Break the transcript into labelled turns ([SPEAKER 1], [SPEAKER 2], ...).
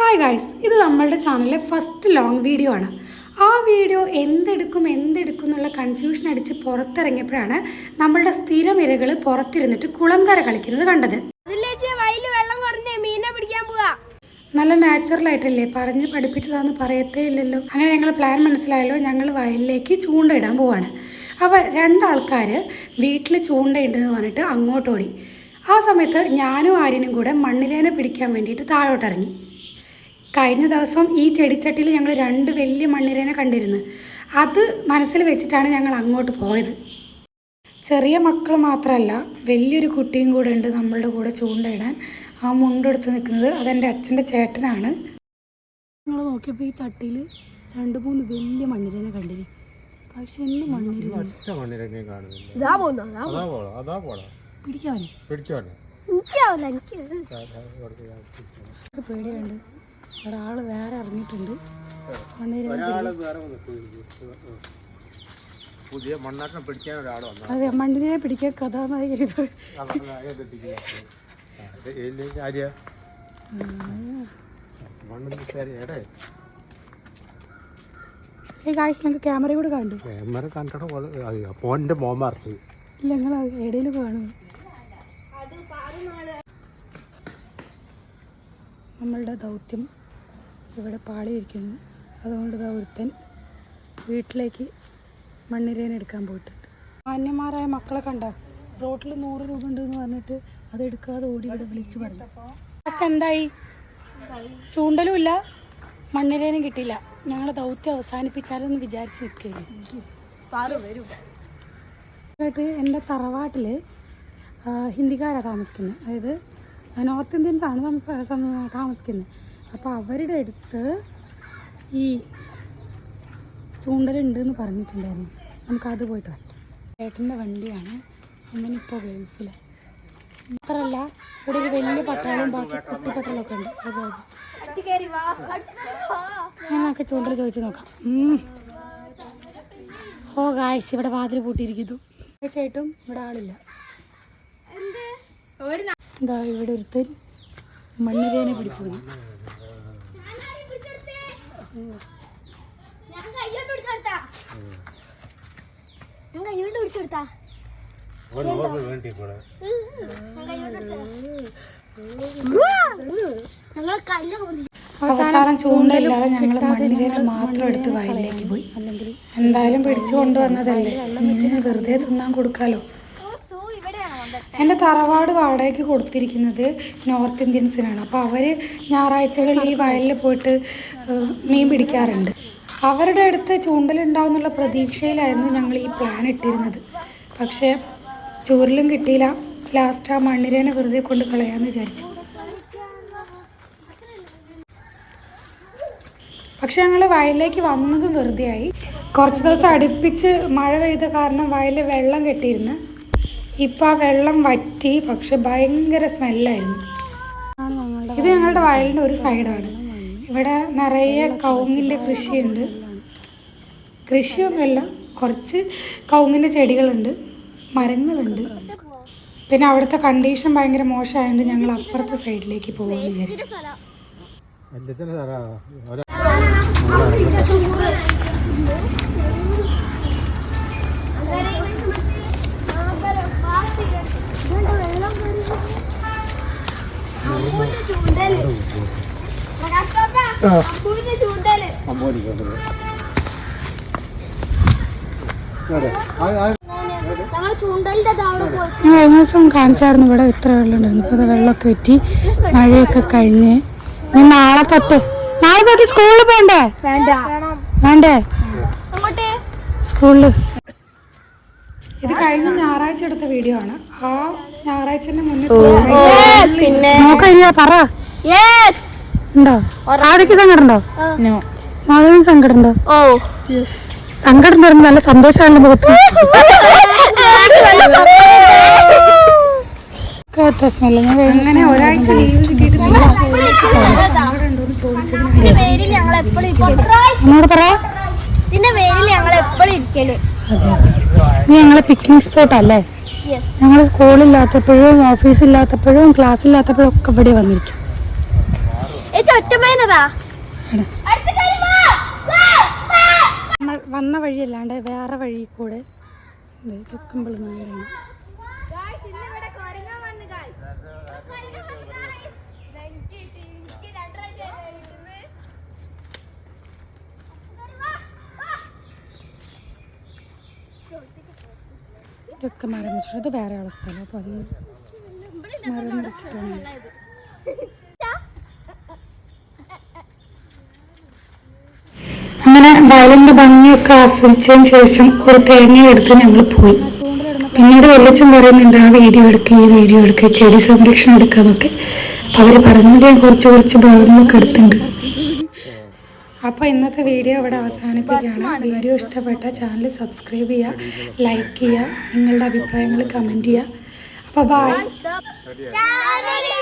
[SPEAKER 1] Hi guys ഇത് നമ്മളുടെ ചാനലിലെ ഫസ്റ്റ് ലോങ് വീഡിയോ ആണ്. ആ വീഡിയോ എന്തെടുക്കും എന്തെടുക്കും എന്നുള്ള കൺഫ്യൂഷൻ അടിച്ച് പുറത്തിറങ്ങിയപ്പോഴാണ് നമ്മളുടെ സ്ഥിരം ഇരകൾ പുറത്തിരുന്നിട്ട് കുളംകര കളിക്കുന്നത് കണ്ടത്. നല്ല നാച്ചുറൽ ആയിട്ടല്ലേ പറഞ്ഞ് പഠിപ്പിച്ചതാന്ന് പറയത്തേ ഇല്ലല്ലോ. അങ്ങനെ ഞങ്ങൾ പ്ലാൻ മനസ്സിലായല്ലോ ഞങ്ങൾ വയലിലേക്ക് ചൂണ്ടയിടാൻ പോവാണ്. അപ്പോൾ രണ്ടാൾക്കാർ വീട്ടിൽ ചൂണ്ടയുണ്ടെന്ന് പറഞ്ഞിട്ട് അങ്ങോട്ടോടി. ആ സമയത്ത് ഞാനും ആര്യനും കൂടെ മണ്ണിലേനെ പിടിക്കാൻ വേണ്ടിയിട്ട് താഴോട്ടിറങ്ങി. കഴിഞ്ഞ ദിവസം ഈ ചെടിച്ചട്ടിയിൽ ഞങ്ങൾ രണ്ട് വലിയ മണ്ണിരേനെ കണ്ടിരുന്നു. അത് മനസ്സിൽ വെച്ചിട്ടാണ് ഞങ്ങൾ അങ്ങോട്ട് പോയത്. ചെറിയ മക്കൾ മാത്രമല്ല വലിയൊരു കുട്ടിയും കൂടെ ഉണ്ട് നമ്മളുടെ കൂടെ ചൂണ്ടയിടാൻ. ആ മുണ്ടെടുത്ത് നിൽക്കുന്നത് അതെന്റെ അച്ഛന്റെ ചേട്ടനാണ്. ഞങ്ങൾ നോക്കിയപ്പോൾ ഈ ചട്ടിയിൽ രണ്ട് മൂന്ന് വലിയ മണ്ണിരേനെ കണ്ടിന് പക്ഷെ എന്ത് മണ്ണിര
[SPEAKER 2] ഒറ്റ മണ്ണിരങ്ങയും കാണുന്നില്ല.
[SPEAKER 3] ഇതാ പോന്നു അതാ
[SPEAKER 2] അതാ പോളോ അതാ പോളോ
[SPEAKER 1] പിടിക്കാവനെ.
[SPEAKER 2] പിടിച്ചോട്ടെ
[SPEAKER 3] എനിക്കാവില്ല എനിക്ക്
[SPEAKER 1] എനിക്ക് പേടിയുണ്ട്. വേറെ ഇറങ്ങിയിട്ടുണ്ട്.
[SPEAKER 2] ഒരാൾ വേറെ വന്ന് പുതിയ മണ്ണാട്ടം പിടിക്കാൻ ഒരാൾ വന്നു.
[SPEAKER 1] അതെ മണ്ണിനെ പിടിക്കാൻ ഈ കാഴ്ച ഞങ്ങൾക്ക് ക്യാമറ കൂടെ കണ്ടു
[SPEAKER 2] ക്യാമറ കണ്ടിട്ട് ഫോണിന്റെ മോൻ മറിച്ച്.
[SPEAKER 1] ഇല്ല ഞങ്ങൾ ഇടയിൽ കാണും നമ്മളുടെ ദൗത്യം ഇവിടെ പാളിയിരിക്കുന്നു. അതുകൊണ്ട് ഇതാ ഒരുത്തൻ വീട്ടിലേക്ക് മണ്ണിരേനെ എടുക്കാൻ പോയിട്ടുണ്ട്. മാന്യന്മാരായ മക്കളെ കണ്ട റോട്ടിൽ നൂറ് രൂപ ഉണ്ടെന്ന് പറഞ്ഞിട്ട് അത് എടുക്കാതെ ഓടി ഇവിടെ വിളിച്ചു പറഞ്ഞു. ലാസ്റ്റ് എന്തായി? ചൂണ്ടലും ഇല്ല മണ്ണിരേനും കിട്ടിയില്ല. ഞങ്ങൾ ദൗത്യം അവസാനിപ്പിച്ചാലെന്ന് വിചാരിച്ച് നിൽക്കുകയായിരുന്നു ആയിട്ട് എന്റെ തറവാട്ടിൽ ഹിന്ദിക്കാരാണ് താമസിക്കുന്നത്. അതായത് നോർത്ത് ഇന്ത്യൻസാണ് ആണ് താമസിക്കുന്നത്. അപ്പോൾ അവരുടെ അടുത്ത് ഈ ചൂണ്ടലുണ്ട് എന്ന് പറഞ്ഞിട്ടുണ്ടായിരുന്നു നമുക്കത് പോയിട്ട് വയ്ക്കാം ചേട്ടന്റെ വണ്ടിയാണ്. അങ്ങനെ ഇപ്പോൾ ഗൾഫിൽ മാത്രമല്ല ഇവിടെ ഒരു വലിയ പട്ടാളവും ബാക്കി കുട്ടി പട്ടാളൊക്കെ ഉണ്ട്. അതെ അതെ. ഞങ്ങൾക്ക് ചൂണ്ടൽ ചോദിച്ചു നോക്കാം. ഓ ഗായ്സ് ഇവിടെ വാതിൽ പൂട്ടിയിരിക്കുന്നു. തീർച്ചയായിട്ടും ഇവിടെ ആളില്ല.
[SPEAKER 3] എന്ത്?
[SPEAKER 1] ഇവിടെ ഒരുത്തൻ മണ്ണിരേനെ പിടിച്ചു പോയി.
[SPEAKER 3] ഞാൻ പിടിച്ചെടുത്താ ഞാൻ പിടിച്ചെടുത്താ
[SPEAKER 1] അവസാനം ചൂണ്ടയില്ലാതെ ഞങ്ങൾ മണ്ണിലേക്ക് മാത്രം എടുത്ത് വയലിലേക്ക് പോയി. എന്തായാലും പിടിച്ചു കൊണ്ടുവന്നതല്ലേ? മീനിന് വെറുതെ തിന്നാൻ കൊടുക്കാലോ? എന്റെ തറവാട് വാടകയ്ക്ക് കൊടുത്തിരിക്കുന്നത് നോർത്ത് ഇന്ത്യൻസിനാണ്. അപ്പോൾ അവർ ഞായറാഴ്ചകളിൽ ഈ വയലിൽ പോയിട്ട് മീൻ പിടിക്കാറുണ്ട്. അവരുടെ അടുത്ത് ചൂണ്ടലുണ്ടാവുന്നുള്ള പ്രതീക്ഷയിലായിരുന്നു ഞങ്ങൾ ഈ പ്ലാൻ ഇട്ടിരുന്നത്. പക്ഷേ ചൂരിലും കിട്ടിയില്ല. ലാസ്റ്റ് ആ മണ്ണിരേനെ വെറുതെ കൊണ്ട് കളയാമെന്ന് വിചാരിച്ചു. പക്ഷെ ഞങ്ങൾ വയലിലേക്ക് വന്നതും വെറുതെയായി. കുറച്ച് ദിവസം അടുപ്പിച്ച് മഴ പെയ്ത കാരണം വയലിൽ വെള്ളം കെട്ടിയിരുന്നു. ഇപ്പം ആ വെള്ളം വറ്റി പക്ഷെ ഭയങ്കര സ്മെല്ലായിരുന്നു. ഇത് ഞങ്ങളുടെ വയലിന്റെ ഒരു സൈഡാണ്. ഇവിടെ നിറയെ കവുങ്ങിന്റെ കൃഷിയുണ്ട്. കൃഷിയൊന്നുമല്ല കുറച്ച് കവുങ്ങിന്റെ ചെടികളുണ്ട് മരങ്ങളുണ്ട്. പിന്നെ അവിടുത്തെ കണ്ടീഷൻ ഭയങ്കര മോശമായതുകൊണ്ട് ഞങ്ങൾ അപ്പുറത്തെ സൈഡിലേക്ക് പോകാമെന്ന് വിചാരിച്ചു
[SPEAKER 2] എല്ലാത്തിനും തരാ ഒരാ
[SPEAKER 3] ചൂണ്ടൽ
[SPEAKER 2] അമ്പോലിക്കുന്നത് അതെ ആ- ആ-
[SPEAKER 3] ഞങ്ങൾ ചൂണ്ടലിന്റെ അവിടെ പോയി
[SPEAKER 1] ഞാൻ കഴിഞ്ഞ ദിവസം കാണിച്ചായിരുന്നു ഇവിടെ ഇത്ര വെള്ളം ഉണ്ടായിരുന്നു ഇപ്പോൾ വെള്ളമൊക്കെ വെറ്റി. മഴയൊക്കെ കഴിഞ്ഞ്. ഞാൻ നാളെ തൊട്ട്. നാളെ തൊട്ട് സ്കൂളിൽ പോണ്ടേ?
[SPEAKER 3] വേണ്ട?
[SPEAKER 1] സ്കൂളിൽ ഇത് കഴിഞ്ഞ ഞായറാഴ്ച എടുത്ത വീഡിയോ ആണ്. ആ ഞായറാഴ്ച മുന്നേ
[SPEAKER 3] പിന്നെ.
[SPEAKER 1] നോക്കരിയ പറ. ഉണ്ടോ? ആദ്യക്ക് സങ്കടം ഉണ്ടോ? മാധവൻ സങ്കടം ഉണ്ടോ?
[SPEAKER 3] ഓ.
[SPEAKER 1] സങ്കടം തരുമ്പോൾ നല്ല സന്തോഷമാണ് മുഖത്ത്. അങ്ങനെ ഒരാഴ്ച ലീവ് പറ
[SPEAKER 3] ഇതിന്റെ പേരിൽ ഞങ്ങൾ എപ്പോഴും
[SPEAKER 1] ഇരിക്കൽ. ഞങ്ങളെ പിക്നിക് സ്പോട്ട് അല്ലേ?
[SPEAKER 3] യെസ്
[SPEAKER 1] ഞങ്ങൾ സ്കൂളില്ലാത്തപ്പോഴും ഓഫീസില്ലാത്തപ്പോഴും ക്ലാസ് ഇല്ലാത്തപ്പോഴും ഒക്കെ ഇവിടെ വന്നിരിക്കും.
[SPEAKER 3] ഒറ്റമേനതാ.
[SPEAKER 1] നമ്മൾ വന്ന വഴിയല്ലാണ്ട് വേറെ വഴി കൂടെ നാടാണ് ഇതൊക്കെ മരം വെച്ചിട്ട് ഇത് വേറെ ഉള്ള സ്ഥലം. അത് മരം വെച്ചിട്ടാണ്. അങ്ങനെ വയലിന്റെ ഭംഗിയൊക്കെ ആസ്വദിച്ചതിന് ശേഷം ഒരു തേങ്ങ എടുത്ത് ഞങ്ങൾ പോയി. പിന്നീട് വെള്ളിച്ചൻ പറയുന്നുണ്ട് ആ വീഡിയോ എടുക്കുക ഈ വീഡിയോ എടുക്കുക ചെടി സംരക്ഷണം എടുക്കുക എന്നൊക്കെ അവർ പറഞ്ഞിട്ട് ഞാൻ കുറച്ച് കുറച്ച് ഭാഗങ്ങളൊക്കെ എടുത്തിട്ടുണ്ട്. അപ്പോൾ ഇന്നത്തെ വീഡിയോ ഇവിടെ അവസാനിപ്പിക്കുകയാണ്. വീഡിയോ ഇഷ്ടപ്പെട്ട ചാനൽ സബ്സ്ക്രൈബ് ചെയ്യുക ലൈക്ക് ചെയ്യുക നിങ്ങളുടെ അഭിപ്രായങ്ങൾ കമന്റ് ചെയ്യുക. അപ്പോൾ ബൈ
[SPEAKER 3] ചാനൽ ഇഷ്ടപ്പെട്ടാൽ